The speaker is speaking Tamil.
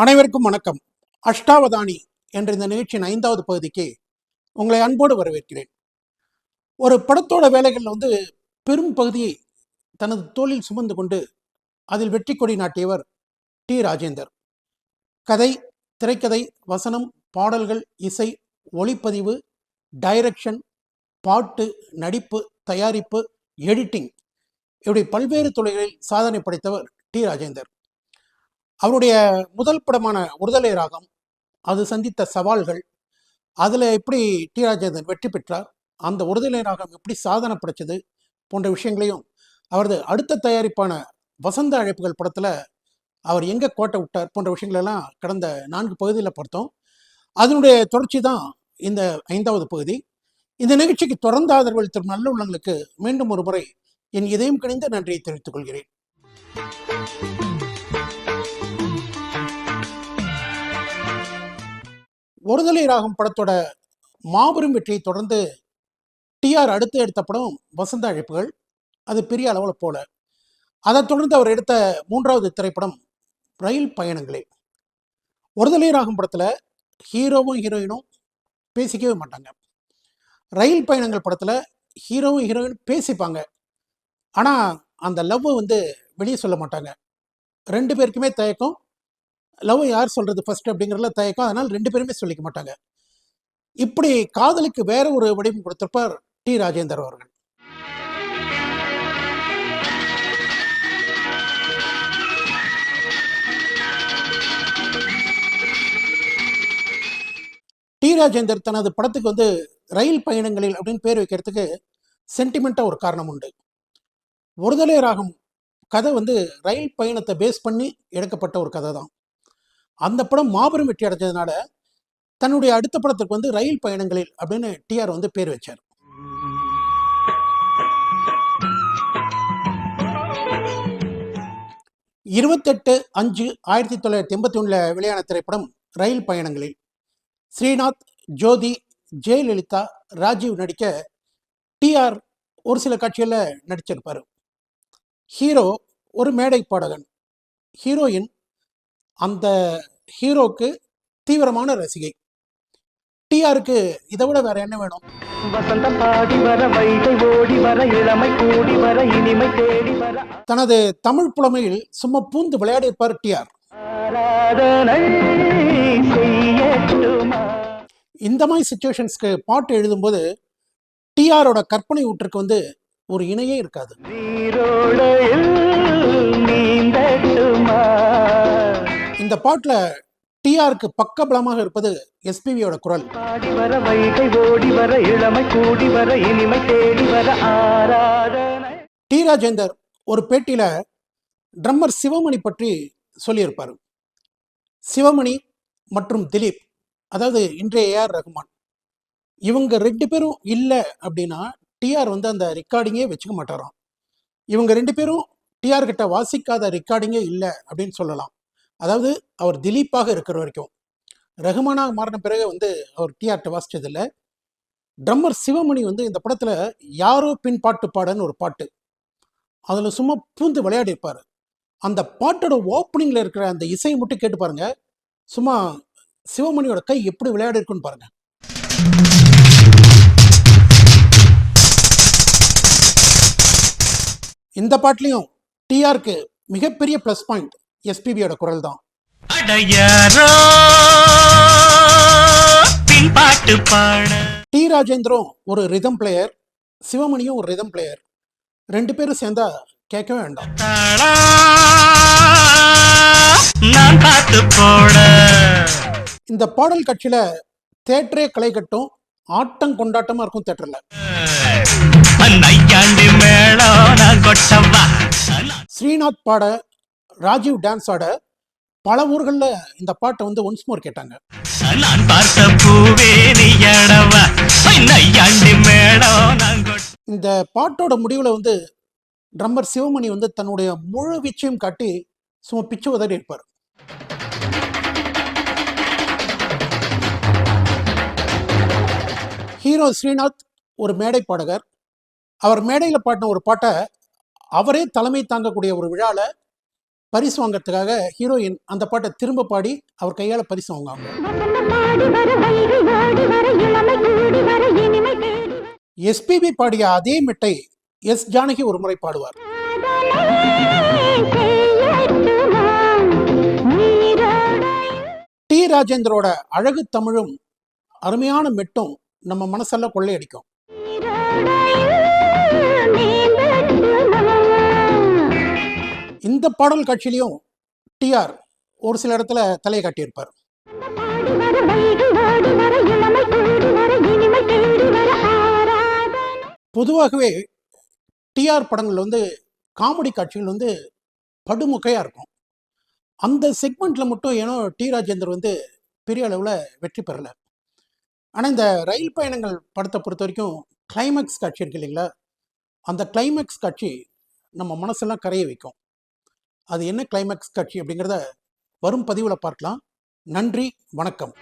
அனைவருக்கும் வணக்கம். அஷ்டாவதானி என்ற இந்த நிகழ்ச்சியின் ஐந்தாவது பகுதிக்கு உங்களை அன்போடு வரவேற்கிறேன். ஒரு படத்தோட வேலைகளில் வந்து பெரும் பகுதியை தனது தோளில் சுமந்து கொண்டு அதில் வெற்றி கொடி நாட்டியவர் டி. ராஜேந்தர். கதை திரைக்கதை வசனம் பாடல்கள் இசை ஒளிப்பதிவு டைரக்ஷன் பாட்டு நடிப்பு தயாரிப்பு எடிட்டிங் இப்படி பல்வேறு துறைகளில் சாதனை படைத்தவர் டி. ராஜேந்தர். அவருடைய முதல் படமான உறுதலை ராகம். அது சந்தித்த சவால்கள். அதில் எப்படி டி. ராஜேந்திரன் வெற்றி பெற்றார்? அந்த உறுதலை ராகம் எப்படி சாதனை படைச்சது? போன்ற விஷயங்களையும் அவரது அடுத்த தயாரிப்பான வசந்த அழைப்புகள் படத்தில் அவர் எங்கே கோட்டை விட்டார்? போன்ற விஷயங்களெல்லாம் கடந்த நான்கு பகுதியில் பார்த்தோம். அதனுடைய தொடர்ச்சி தான் இந்த ஐந்தாவது பகுதி. இந்த நிகழ்ச்சிக்கு தொடர்ந்து ஆதரவு அளித்த நல்ல உள்ளங்களுக்கு மீண்டும் ஒரு முறை என் இதயம் கணிந்த நன்றியை தெரிவித்துக் கொள்கிறேன். ஒருதலை ராகம் படத்தோட மாபெரும் வெற்றியை தொடர்ந்து டிஆர் அடுத்து எடுத்த படம் வசந்த அழைப்புகள். அது பெரிய அளவில் போல. அதைத் தொடர்ந்து அவர் எடுத்த மூன்றாவது திரைப்படம் ரயில் பயணங்களே. ஒருதலை ராகம் படத்தில் ஹீரோவும் ஹீரோயினும் பேசிக்கவே மாட்டாங்க. ரயில் பயணங்கள் படத்தில் ஹீரோவும் ஹீரோயின் பேசிப்பாங்க. ஆனால் அந்த லவ்வை வந்து வெளியே சொல்ல மாட்டாங்க. ரெண்டு பேருக்குமே தயக்கம். லவ் யார் சொல்றது ஃபர்ஸ்ட் அப்படிங்கிறதுல தயக்கம். அதனால் ரெண்டு பேருமே சொல்லிக்க மாட்டாங்க. இப்படி காதலுக்கு வேற ஒரு வடிவம் கொடுத்திருப்பார் டி ராஜேந்தர் அவர்கள். டி ராஜேந்தர் தனது படத்துக்கு வந்து ரயில் பயணங்களில் அப்படின்னு பேர் வைக்கிறதுக்கு சென்டிமெண்ட்டாக ஒரு காரணம் உண்டு. ஒருதலை ராகம் கதை வந்து ரயில் பயணத்தை பேஸ் பண்ணி எடுக்கப்பட்ட ஒரு கதை தான் அந்த படம் மாபெரும் வெற்றி அடைஞ்சதுனால தன்னுடைய அடுத்த படத்துக்கு வந்து ரயில் பயணங்களில் அப்படின்னு டிஆர் வந்து பேர் வச்சார். இருபத்தெட்டு அஞ்சு ஆயிரத்தி தொள்ளாயிரத்தி எண்பத்தி ஒன்றில் வெளியான திரைப்படம் ரயில் பயணங்களில் ஸ்ரீநாத் ஜோதி ஜெயலலிதா ராஜீவ் நடிக்க டிஆர் ஒரு சில காட்சிகளில் நடிச்சிருப்பார். ஹீரோ ஒரு மேடை பாடகன். ஹீரோயின் அந்த ஹீரோக்கு தீவிரமான ரசிகை. டிஆருக்கு இதை விட வேற என்ன வேணும்? வசந்தம் பாடி வர வைகை ஓடி வர இளமை கூடி வர இனிமை தேடி வர தனது தமிழ் புலமையில் சும்மா பூந்து விளையாடியிருப்பார் டிஆர். இந்த மாதிரி சுச்சுவேஷன்ஸ்க்கு பாட்டு எழுதும்போது டிஆரோட கற்பனை ஊற்றுக்கு வந்து ஒரு இணையே இருக்காது. நீரோடையில் நீந்தட்டுமா? இந்த பாட்டில் டிஆருக்கு பக்கபலமாக இருப்பது எஸ்பிவியோட குரல். பாடி வர வைகை ஓடி வர இளமை கூடி வர இனிமை தேடி வர ஆராதனை. டி ராஜேந்தர் ஒரு பேட்டியில ட்ரம்மர் சிவமணி பற்றி சொல்லியிருப்பார். சிவமணி மற்றும் திலீப் அதாவது இன்றைய ஏஆர் ரகுமான் இவங்க ரெண்டு பேரும் இல்லை அப்படின்னா டிஆர் வந்து அந்த ரெக்கார்டிங்கே வச்சுக்க மாட்டாராம். இவங்க ரெண்டு பேரும் டிஆர் கிட்ட வாசிக்காத ரெக்கார்டிங்கே இல்லை அப்படின்னு சொல்லலாம். அதாவது அவர் திலீப்பாக இருக்கிற வரைக்கும். ரகுமானாக மாறின பிறகு வந்து அவர் டிஆர்கிட்ட வாசிச்சதில்லை. ட்ரம்மர் சிவமணி வந்து இந்த படத்தில் யாரோ பின் பாட்டு பாடன்னு ஒரு பாட்டு. அதில் சும்மா பூந்து விளையாடி இருப்பார். அந்த பாட்டோட ஓப்பனிங்கில் இருக்கிற அந்த இசையை மட்டும் கேட்டு பாருங்க. சும்மா சிவமணியோட கை எப்படி விளையாடி இருக்குன்னு பாருங்க. இந்த பாட்லேயும் டிஆருக்கு மிகப்பெரிய ப்ளஸ் பாயிண்ட் எஸ்பிபியோட குரல் தான் டி ராஜேந்திரம் ஒரு ரிதம் பிளேயர் சிவமணியும் ஒரு ரிதம் பிளேயர் ரெண்டு பேரும் சேர்ந்தா கேட்கவே வேண்டாம். இந்த பாடல் காட்சியில தேட்டரே களை கட்டும் ஆட்டம் கொண்டாட்டமா இருக்கும் தேட்டர்ல. ஸ்ரீநாத் பாட ராஜீவ் டான்ஸ் ஆட பல ஊர்களில் இந்த பாட்டை வந்து ஒன்ஸ் மோர் கேட்டாங்க. நான் பார்த்த பூவே இந்த பாட்டோட முடிவில் வந்து ட்ரம்மர் சிவமணி வந்து தன்னுடைய முழு வீச்சையும் காட்டி சும்மா பிச்சு உதறி இருப்பார். ஹீரோ ஸ்ரீநாத் ஒரு மேடை பாடகர். அவர் மேடையில் பாடின ஒரு பாட்டை அவரே தலைமை தாங்கக்கூடிய ஒரு விழாவில் பரிசு வாங்கறதுக்காக ஹீரோயின் அந்த பாட்டை திரும்ப பாடி அவர் கையால் பரிசு வாங்குவாங்க. எஸ்பிபி பாடிய அதே மெட்டை எஸ் ஜானகி ஒரு முறை பாடுவார். டி ராஜேந்தரோட அழகு தமிழும் அருமையான மெட்டும் நம்ம மனசெல்லாம் கொள்ளையடிக்கும். இந்த பாடல் காட்சியிலையும் டிஆர் ஒரு சில இடத்துல தலையை காட்டியிருப்பார். பொதுவாகவே டிஆர் படங்கள் வந்து காமெடி காட்சிகள் வந்து படுமுக்கையாக இருக்கும். அந்த செக்மெண்ட்டில் மட்டும் ஏனோ டி ராஜேந்தர் வந்து பெரிய அளவில் வெற்றி பெறலை. ஆனால் இந்த ரயில் பயணங்கள் படத்தை பொறுத்த வரைக்கும் கிளைமேக்ஸ் காட்சி இருக்கு இல்லைங்களா? அந்த கிளைமேக்ஸ் காட்சி நம்ம மனசெல்லாம் கரைய வைக்கும். அது என்ன கிளைமேக்ஸ் காட்சி அப்படிங்கிறத வரும் பதிவில் பார்க்கலாம். நன்றி வணக்கம்.